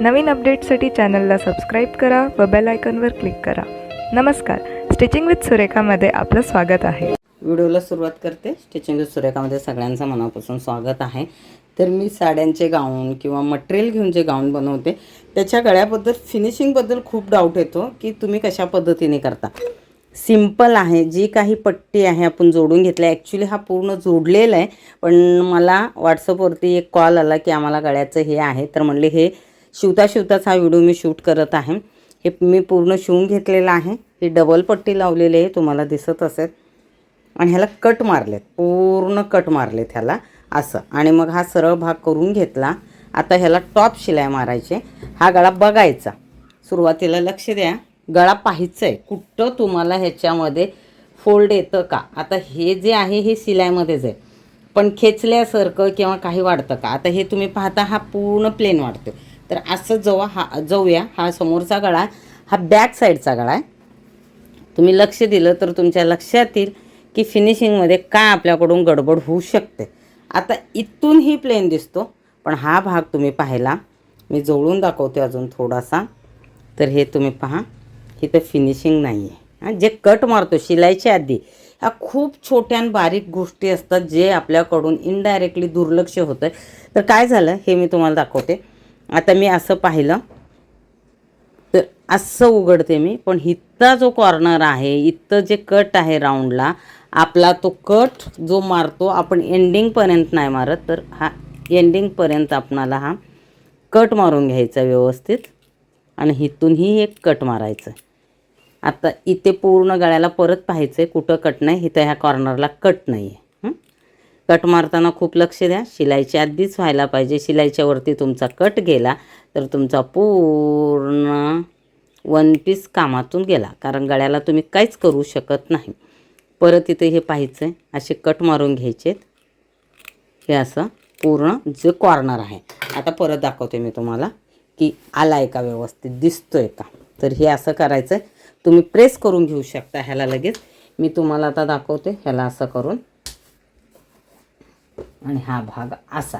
नवीन अपडेटसाठी चॅनलला सबस्क्राईब करा व बेल आयकॉनवर क्लिक करा. नमस्कार. स्टिचिंग विथ सुरेखामध्ये आपलं स्वागत आहे. व्हिडिओला सुरुवात करते. स्टिचिंग विथ सुरेखामध्ये सगळ्यांचं मनापासून स्वागत आहे. तर मी साड्यांचे गाऊन किंवा मटेरियल घेऊन जे गाऊन बनवते त्याच्या गळ्याबद्दल फिनिशिंगबद्दल खूप डाऊट येतो की तुम्ही कशा पद्धतीने करता. सिंपल आहे. जी काही पट्टी आहे आपण जोडून घेतली ॲक्च्युली हा पूर्ण जोडलेला आहे. पण मला व्हॉट्सअपवरती एक कॉल आला की आम्हाला गळ्याचं हे आहे. तर म्हणले हे शिवता शिवताच हा व्हिडिओ मी शूट करत आहे. हे मी पूर्ण शिवून घेतलेलं आहे. ही डबल पट्टी लावलेली आहे तुम्हाला दिसत असेल. आणि ह्याला कट मारलेत पूर्ण कट मारलेत ह्याला असं. आणि मग हा सरळ भाग करून घेतला. आता ह्याला टॉप शिलाई मारायचे हा गळा बघायचा. सुरुवातीला लक्ष द्या. गळा पाहायचं आहे. कुठं तुम्हाला ह्याच्यामध्ये फोल्ड येतं का? आता हे जे आहे हे शिलाईमध्येच आहे. पण खेचल्यासारखं किंवा काही वाढतं का? आता हे तुम्ही पाहता हा पूर्ण प्लेन वाढतो तर असं जेव्हा हा जाऊया. हा समोरचा गळा हा बॅक साईडचा गळा आहे. तुम्ही लक्ष दिलं तर तुमच्या लक्षात येईल की फिनिशिंगमध्ये काय आपल्याकडून गडबड होऊ शकते. आता इथूनही प्लेन दिसतो पण हा भाग तुम्ही पाहिला. मी जवळून दाखवते अजून थोडासा. तर हे तुम्ही पहा इथं फिनिशिंग नाही आहे जे कट मारतो शिलाईच्या आधी ह्या खूप छोट्या बारीक गोष्टी असतात जे आपल्याकडून इनडायरेक्टली दुर्लक्ष होतं तर काय झालं हे मी तुम्हाला दाखवते. आता मी असं पाहिलं. तर असं उघडते मी पण इथं जो कॉर्नर आहे इथं जे कट आहे राऊंडला आपला तो कट जो मारतो आपण एंडिंगपर्यंत नाही मारत. तर हा एंडिंगपर्यंत आपणाला हा कट मारून घ्यायचा व्यवस्थित. आणि इथूनही एक कट मारायचं. आता इथे पूर्ण गळ्याला परत पाहायचं आहे कुठं कट नाही इथं ह्या कॉर्नरला कट नाही आहे कट मारताना खूप लक्ष द्या. शिलाईच्या आधीच व्हायला पाहिजे. शिलाईच्या वरती तुमचा कट गेला तर तुमचा पूर्ण वन पीस कामातून गेला. कारण गळ्याला तुम्ही काहीच करू शकत नाही. परत इथे हे पाहायचं आहे असे कट मारून घ्यायचेत. हे असं पूर्ण जे कॉर्नर आहे. आता परत दाखवते मी तुम्हाला की आला आहे का व्यवस्थित? दिसतो आहे का? तर हे असं करायचं आहे तुम्ही प्रेस करून घेऊ शकता ह्याला लगेच. मी तुम्हाला आता दाखवते. ह्याला असं करून. आणि हा भाग असा.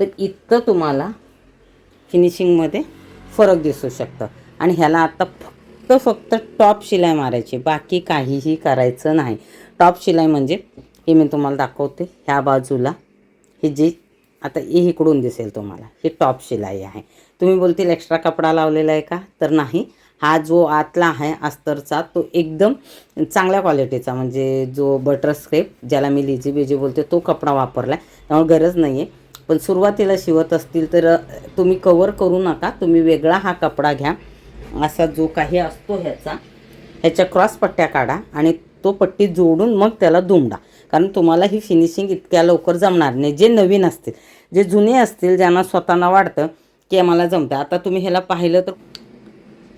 तर इथं तुम्हाला फिनिशिंगमध्ये फरक दिसू शकतं. आणि ह्याला आता फक्त फक्त टॉप शिलाई मारायची. बाकी काहीही करायचं नाही. टॉप शिलाई म्हणजे हे मी तुम्हाला दाखवते. ह्या बाजूला हे जे आता हे इकडून दिसेल तुम्हाला. हे टॉप शिलाई आहे. तुम्ही बोलतील एक्स्ट्रा कपडा लावलेला आहे का? तर नाही. हा जो आतला आहे अस्तरचा तो एकदम चांगल्या क्वालिटीचा म्हणजे जो बटर स्क्रेप ज्याला मी लिजी बिजी बोलते तो कपडा वापरला आहे त्यामुळे गरज नाही आहे पण सुरुवातीला शिवत असतील तर तुम्ही कवर करू नका. तुम्ही वेगळा हा कपडा घ्या. असा जो काही असतो ह्याचा ह्याच्या क्रॉस पट्ट्या काढा आणि तो पट्टी जोडून मग त्याला दुमडा. कारण तुम्हाला ही फिनिशिंग इतक्या लवकर जमणार नाही. जे नवीन असतील जे जुने असतील ज्यांना स्वतःना वाटतं की आम्हाला जमतं आता तुम्ही ह्याला पाहिलं तर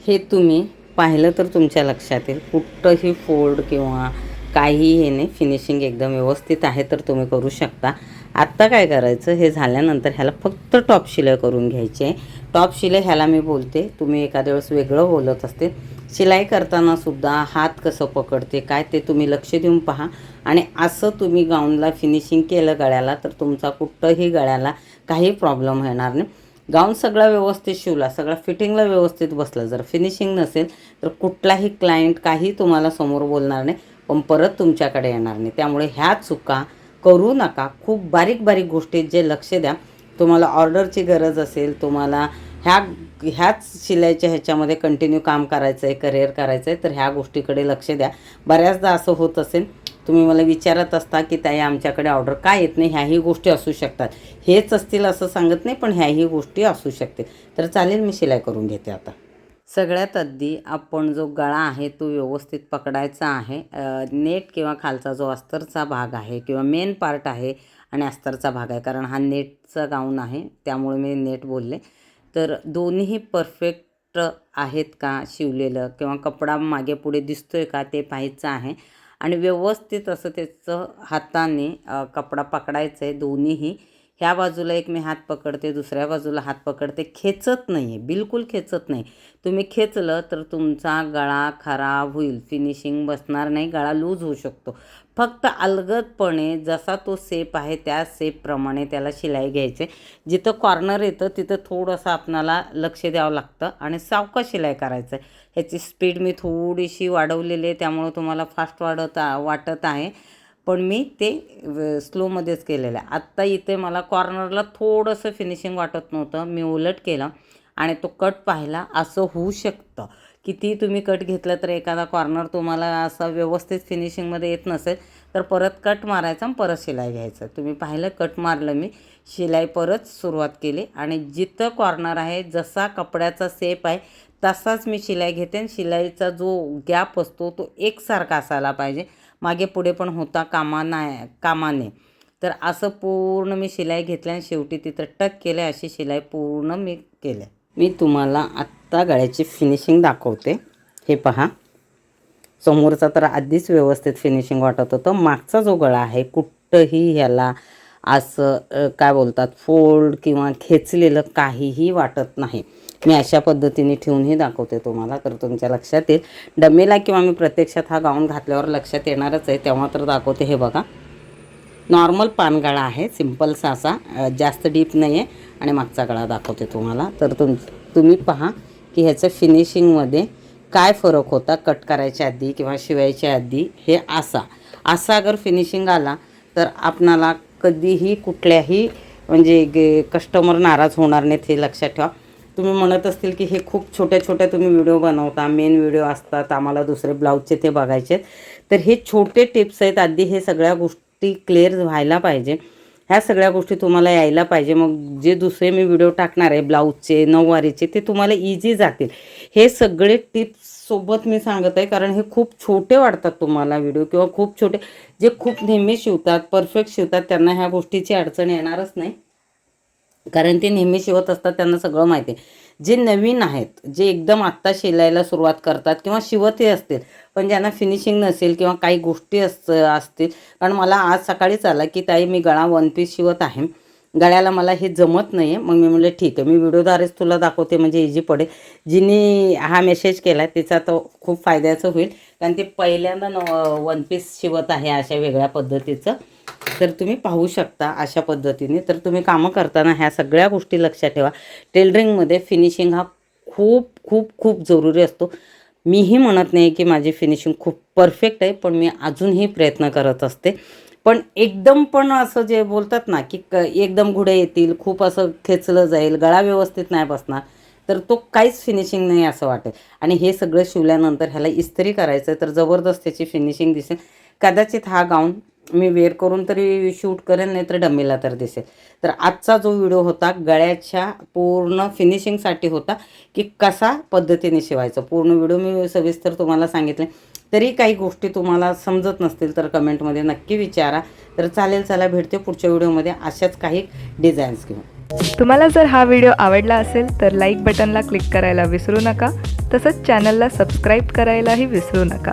हे तुम्ही पाहिलं तर तुमच्या लक्षात येईल कुठंही फोल्ड किंवा काही हे नाही फिनिशिंग एकदम व्यवस्थित आहे तर तुम्ही करू शकता. आत्ता काय करायचं? हे झाल्यानंतर ह्याला फक्त टॉप शिलाई करून घ्यायची आहे. टॉप शिलाई ह्याला मी बोलते तुम्ही एखाद्या वेळेस वेगळं बोलत असते शिलाई करताना सुद्धा हात कसं पकडते काय ते तुम्ही लक्ष देऊन पहा. आणि असं तुम्ही गाऊनला फिनिशिंग केलं गळ्याला तर तुमचा कुठंही गळ्याला काही प्रॉब्लेम येणार नाही. गाऊन सगळा व्यवस्थित शिवला सगळा फिटिंगला व्यवस्थित बसला. जर फिनिशिंग नसेल तर कुठलाही क्लायंट काही तुम्हाला समोर बोलणार नाही पण परत तुमच्याकडे येणार नाही. त्यामुळे ह्या चुका करू नका. खूप बारीक बारीक गोष्टीत जे लक्ष द्या. तुम्हाला ऑर्डरची गरज असेल तुम्हाला ह्या ह्याच शिलाईच्या ह्याच्यामध्ये कंटिन्यू काम करायचं आहे करिअर करायचं आहे तर ह्या गोष्टीकडे लक्ष द्या. बऱ्याचदा असं होत असेल तुम्ही मला विचारत असता की ताई आमच्याकडे ऑर्डर काय येत नाही? ह्याही गोष्टी असू शकतात. हेच असतील असं सांगत नाही पण ह्याही गोष्टी असू शकतील. तर चालेल मी शिलाई करून घेते आता. सगळ्यात आधी आपण जो गळा आहे तो व्यवस्थित पकडायचा आहे. नेट किंवा खालचा जो अस्तरचा भाग आहे किंवा मेन पार्ट आहे आणि अस्तरचा भाग आहे कारण हा नेटचा गाऊन आहे त्यामुळे मी नेट बोलले. तर दोन्हीही परफेक्ट आहेत का शिवलेलं? किंवा कपडा मागे पुढे दिसतोय का ते पाहायचं आहे. आणि व्यवस्थित असं त्याचं हाताने कपडा पकडायचं आहे दोन्हीही. ह्या बाजूला एक मी हात पकडते दुसऱ्या बाजूला हात पकडते. खेचत नाही आहे बिलकुल खेचत नाही. तुम्ही खेचलं तर तुमचा गळा खराब होईल. फिनिशिंग बसणार नाही गळा लूज होऊ शकतो. फक्त अलगदपणे जसा तो सेप आहे त्या सेपप्रमाणे त्याला शिलाई घ्यायचे. जिथं कॉर्नर येतं तिथं थोडंसं आपणाला लक्ष द्यावं लागतं आणि सावका शिलाई करायचं आहे ह्याची स्पीड मी थोडीशी वाढवलेली आहे त्यामुळं तुम्हाला फास्ट वाढत वाटत आहे. पण मी ते स्लोमध्येच केलेलं आहे. आत्ता इथे मला कॉर्नरला थोडंसं फिनिशिंग वाटत नव्हतं. मी उलट केलं आणि तो कट पाहिला. असं होऊ शकतं. किती तुम्ही कट घेतलं तर एखादा कॉर्नर तुम्हाला असं व्यवस्थित फिनिशिंगमध्ये येत नसेल तर परत कट मारायचा आणि परत शिलाई घ्यायचं. तुम्ही पाहिलं कट मारलं मी. शिलाई परत सुरुवात केली आणि जिथं कॉर्नर आहे जसा कपड्याचा सेप आहे तसाच मी शिलाई घेते आणि शिलाईचा जो गॅप असतो तो एकसारखा असायला पाहिजे. मागे पुढे पण होता कामा नाही कामाने. तर असं पूर्ण मी शिलाई घेतल्या आणि शेवटी तिथं टक केलं अशी शिलाई पूर्ण मी केल्या मी तुम्हाला आत्ता गळ्याची फिनिशिंग दाखवते. हे पहा. समोरचा तर आधीच व्यवस्थित फिनिशिंग वाटत होतं. मागचा जो गळा आहे कुठंही ह्याला असं काय बोलतात फोल्ड किंवा खेचलेलं काहीही वाटत नाही. मी अशा पद्धतीने ठेवूनही दाखवते तुम्हाला तर तुमच्या लक्षात येईल. डमेला किंवा मी प्रत्यक्षात हा गाऊन घातल्यावर लक्षात येणारच आहे तेव्हा तर दाखवते हे बघा. नॉर्मल पानगळा आहे सिम्पलसा असा जास्त डीप नाही आहे आणि मागचा गळा दाखवते तुम्हाला. तर तुम तुम्ही पहा की ह्याचं फिनिशिंगमध्ये काय फरक होता कट करायच्या आधी किंवा शिवायच्या आधी हे असा. असा अगर फिनिशिंग आला तर आपणाला कधीही कुठल्याही म्हणजे गे कस्टमर नाराज होणार नाहीत हे लक्षात ठेवा. तुम्ही म्हणत असतील की हे खूप छोट्या छोट्या तुम्ही व्हिडिओ बनवता मेन व्हिडिओ असतात आम्हाला दुसरे ब्लाऊजचे ते बघायचे आहेत. तर हे छोटे टिप्स आहेत आधी हे सगळ्या गोष्टी क्लिअर व्हायला पाहिजे. ह्या सगळ्या गोष्टी तुम्हाला यायला पाहिजे. मग जे दुसरे मी व्हिडिओ टाकणार आहे ब्लाऊजचे नऊवारीचे ते तुम्हाला इझी जातील. हे सगळे टिप्स सोबत मी सांगत आहे कारण हे खूप छोटे वाटतात तुम्हाला व्हिडिओ किंवा खूप छोटे जे खूप नेहमी शिवतात परफेक्ट शिवतात त्यांना ह्या गोष्टीची अडचण येणारच नाही. कारण ते नेहमी शिवत असतात त्यांना सगळं माहिती आहे. जे नवीन आहेत जे एकदम आत्ता शिलायला सुरुवात करतात किंवा शिवतही असतील पण ज्यांना फिनिशिंग नसेल किंवा काही गोष्टी अस असतील. कारण मला आज सकाळीच आला की ताई मी गळा वन पीस शिवत आहे. गळ्याला मला हे जमत नाही आहे मग मी म्हटलं ठीक आहे मी व्हिडिओद्वारेच तुला दाखवते म्हणजे इझी पडेल. जिने हा मेसेज केला त्याचा तो खूप फायद्याचं होईल. कारण ते पहिल्यांदा न वन पीस शिवत आहे अशा वेगळ्या पद्धतीचं. तर तुम्ही पाहू शकता अशा पद्धतीने. तर तुम्ही कामं करताना ह्या सगळ्या गोष्टी लक्षात ठेवा. टेलरिंगमध्ये फिनिशिंग हा खूप खूप खूप जरुरी असतो. मीही म्हणत नाही की माझी फिनिशिंग खूप परफेक्ट आहे पण मी अजूनही प्रयत्न करत असते. पण एकदम पण असं जे बोलतात ना की क एकदम घुडे येतील खूप असं खेचलं जाईल गळा व्यवस्थित नाही बसणार तर तो काहीच फिनिशिंग नाही असं वाटेल. आणि हे सगळं शिवल्यानंतर ह्याला इस्त्री करायचं तर जबरदस्त त्याची फिनिशिंग दिसेल. कदाचित हा गाऊन मी वेअर करून तरी शूट करेन नाही तर डमीला तर दिसेल. तर आजचा जो व्हिडिओ होता गळ्याच्या पूर्ण फिनिशिंगसाठी होता की कसा पद्धतीने शिवायचं? पूर्ण व्हिडिओ मी सविस्तर तुम्हाला सांगितले. तरी काही गोष्टी तुम्हाला समजत नसतील तर कमेंटमध्ये नक्की विचारा. तर चालेल चला भेटते पुढच्या व्हिडिओमध्ये. अशाच काही डिझाईन्स घेऊन. तुम्हाला जर हा व्हिडिओ आवडला असेल तर लाईक बटनला क्लिक करायला विसरू नका. तसंच चॅनलला सबस्क्राईब करायलाही विसरू नका.